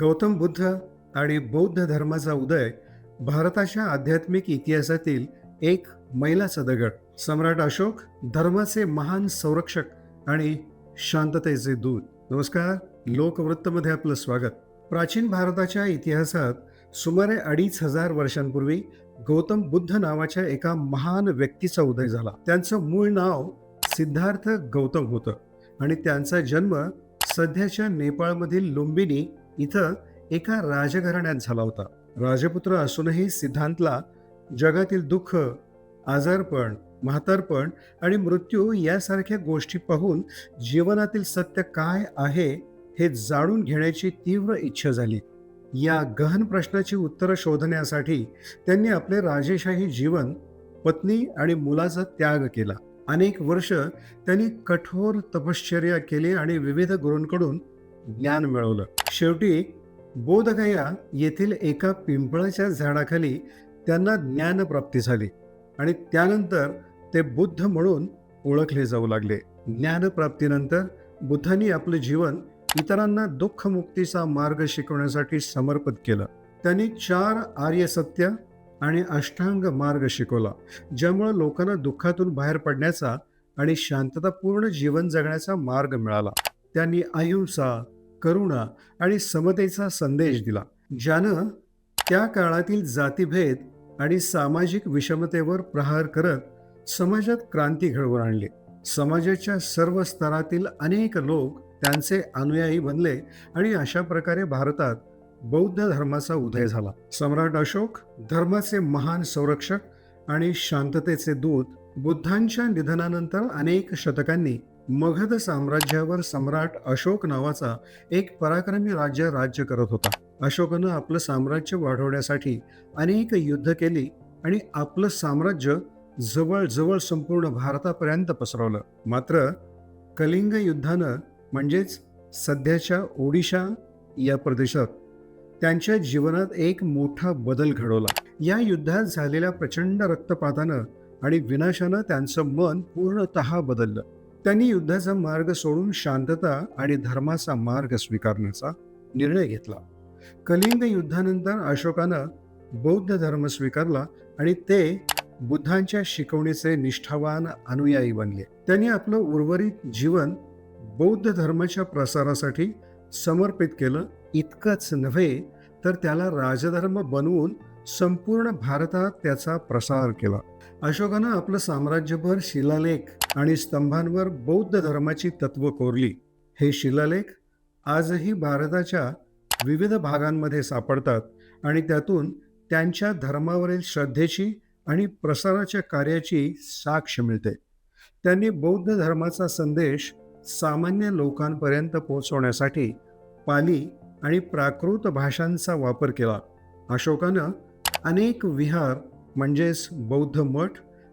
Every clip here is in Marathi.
गौतम बुद्ध आणि बौद्ध धर्माचा उदय भारताच्या आध्यात्मिक इतिहासातील एक मैलाचा दगड सम्राट अशोक धर्माचे महान संरक्षक आणि शांततेचे दूत. नमस्कार लोकवृत्तमध्ये आपलं स्वागत. प्राचीन भारताच्या इतिहासात सुमारे अडीच हजार वर्षांपूर्वी गौतम बुद्ध नावाच्या एका महान व्यक्तीचा उदय झाला. त्यांचं मूळ नाव सिद्धार्थ गौतम होतं आणि त्यांचा जन्म सध्याच्या नेपाळमधील लुंबिनी इथं एका राजघराण्यात झाला होता. राजपुत्र असूनही सिद्धांतला जगातील दुःख आजारपण म्हातारपण आणि मृत्यू यासारख्या गोष्टी पाहून जीवनातील सत्य काय आहे हे जाणून घेण्याची तीव्र इच्छा झाली. या गहन प्रश्नाची उत्तरं शोधण्यासाठी त्यांनी आपले राजेशाही जीवन पत्नी आणि मुलाचा त्याग केला. अनेक वर्ष त्यांनी कठोर तपश्चर्या केली आणि विविध गुरूंकडून ज्ञान मिळवलं. शेवटी बोधगया येथील एका पिंपळाच्या झाडाखाली त्यांना ज्ञानप्राप्ती झाली आणि त्यानंतर ते बुद्ध म्हणून ओळखले जाऊ लागले. ज्ञानप्राप्तीनंतर बुद्धांनी आपलं जीवन इतरांना दुःखमुक्तीचा मार्ग शिकवण्यासाठी समर्पित केलं. त्यांनी चार आर्य सत्य आणि अष्टांग मार्ग शिकवला ज्यामुळे लोकांना दुःखातून बाहेर पडण्याचा आणि शांततापूर्ण जीवन जगण्याचा मार्ग मिळाला. त्यांनी अहिंसा करुणा आणि समतेचा संदेश दिला. ज्यानं त्या काळातील जातीभेद आणि सामाजिक विषमतेवर प्रहार करत समाजात क्रांती घडवून आणली. समाजाच्या सर्व स्तरातील अनेक लोक त्यांचे अनुयायी बनले आणि अशा प्रकारे भारतात बौद्ध धर्माचा उदय झाला. सम्राट अशोक धर्माचे महान संरक्षक आणि शांततेचे दूत बुद्धांच्या निधनानंतर अनेक शतकांनी मगध साम्राज्यावर सम्राट अशोक नावाचा एक पराक्रमी राज्य राज्य करत होता. अशोकानं आपलं साम्राज्य वाढवण्यासाठी अनेक युद्ध केली आणि आपलं साम्राज्य जवळजवळ संपूर्ण भारतापर्यंत पसरवलं. मात्र कलिंग युद्धानं म्हणजेच सध्याच्या ओडिशा या प्रदेशात त्यांच्या जीवनात एक मोठा बदल घडवला. या युद्धात झालेल्या प्रचंड रक्तपातानं आणि विनाशानं त्यांचं मन पूर्णतः बदललं. त्यांनी युद्धाचा मार्ग सोडून शांतता आणि धर्माचा मार्ग स्वीकारण्याचा निर्णय घेतला. कलिंग युद्धानंतर अशोकानं बौद्ध धर्म स्वीकारला आणि ते बुद्धांच्या शिकवणीचे निष्ठावान अनुयायी बनले. त्यांनी आपलं उर्वरित जीवन बौद्ध धर्माच्या प्रसारासाठी समर्पित केलं. इतकंच नव्हे तर त्याला राजधर्म बनवून संपूर्ण भारतात त्याचा प्रसार केला. अशोकानं आपलं साम्राज्यभर शिलालेख आणि स्तंभांवर बौद्ध धर्माची तत्व कोरली. हे शिलालेख आजही भारताच्या विविध भागांमध्ये सापडतात आणि त्यातून त्यांच्या धर्मावरील श्रद्धेची आणि प्रसाराच्या कार्याची साक्ष मिळते. त्यांनी बौद्ध धर्माचा संदेश सामान्य लोकांपर्यंत पोहोचवण्यासाठी पाली आणि प्राकृत भाषांचा वापर केला. अशोकानं अनेक विहार म्हणजेच बौद्ध मठ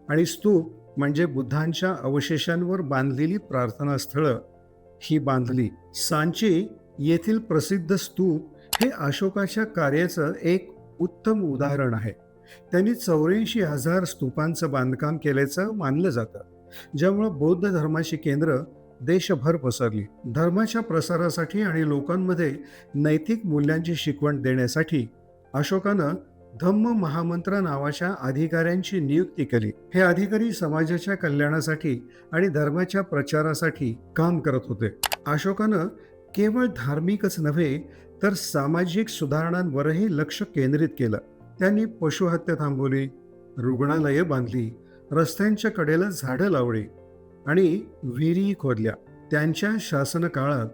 आणि स्तूप म्हणजे बुद्धांच्या अवशेषांवर बांधलेली प्रार्थनास्थळं ही बांधली. सांची येथील प्रसिद्ध स्तूप हे अशोकाच्या कार्याचं एक उत्तम उदाहरण आहे. त्यांनी चौऱ्याऐंशी हजार स्तूपांचं बांधकाम केल्याचं मानलं जातं. ज्यामुळं बौद्ध धर्माची केंद्र देशभर पसरली. धर्माच्या प्रसारासाठी आणि लोकांमध्ये नैतिक मूल्यांची शिकवण देण्यासाठी अशोकानं धम्म महामंत्र नावाच्या अधिकाऱ्यांची नियुक्ती केली. हे अधिकारी समाजाच्या कल्याणासाठी आणि धर्माच्या प्रचारासाठी काम करत होते. अशोकानं केवळ धार्मिकच नव्हे तर सामाजिक सुधारणांवरही लक्ष केंद्रित केलं. त्यांनी पशुहत्या थांबवली रुग्णालयं बांधली रस्त्यांच्या कडेला झाडं लावली आणि विहिरी खोदल्या. त्यांच्या शासनकाळात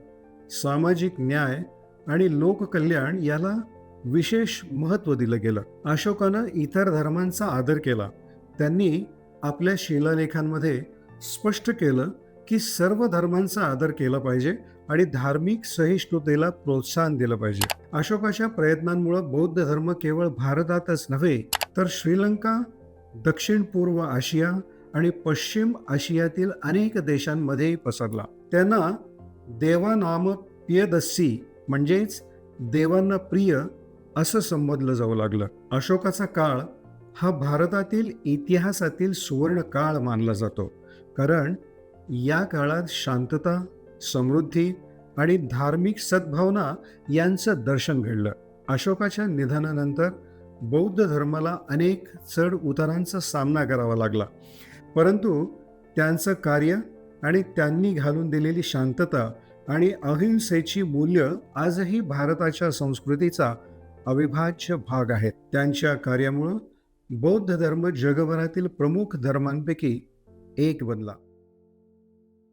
सामाजिक न्याय आणि लोककल्याण याला विशेष महत्त्व दिलं गेलं. अशोकानं इतर धर्मांचा आदर केला. त्यांनी आपल्या शिलालेखांमध्ये स्पष्ट केलं की सर्व धर्मांचा आदर केला पाहिजे आणि धार्मिक सहिष्णुतेला प्रोत्साहन दिलं पाहिजे. अशोकाच्या प्रयत्नांमुळे बौद्ध धर्म केवळ भारतातच नव्हे तर श्रीलंका दक्षिण पूर्व आशिया आणि पश्चिम आशियातील अनेक देशांमध्ये पसरला. त्यांना देवानाम पियदस्सी म्हणजेच देवांना प्रिय असं संबोधलं जाऊ लागलं. अशोकाचा काळ हा भारतातील इतिहासातील सुवर्ण काळ मानला जातो. कारण या काळात शांतता समृद्धी आणि धार्मिक सद्भावना यांचं दर्शन घडलं. अशोकाच्या निधनानंतर बौद्ध धर्माला अनेक चढ उतारांचा सामना करावा लागला. परंतु त्यांचं कार्य आणि त्यांनी घालून दिलेली शांतता आणि अहिंसेची मूल्य आजही भारताच्या संस्कृतीचा अविभाज्य भाग आहेत. त्यांच्या कार्यामुळं बौद्ध धर्म जगभरातील प्रमुख धर्मांपैकी एक बनला.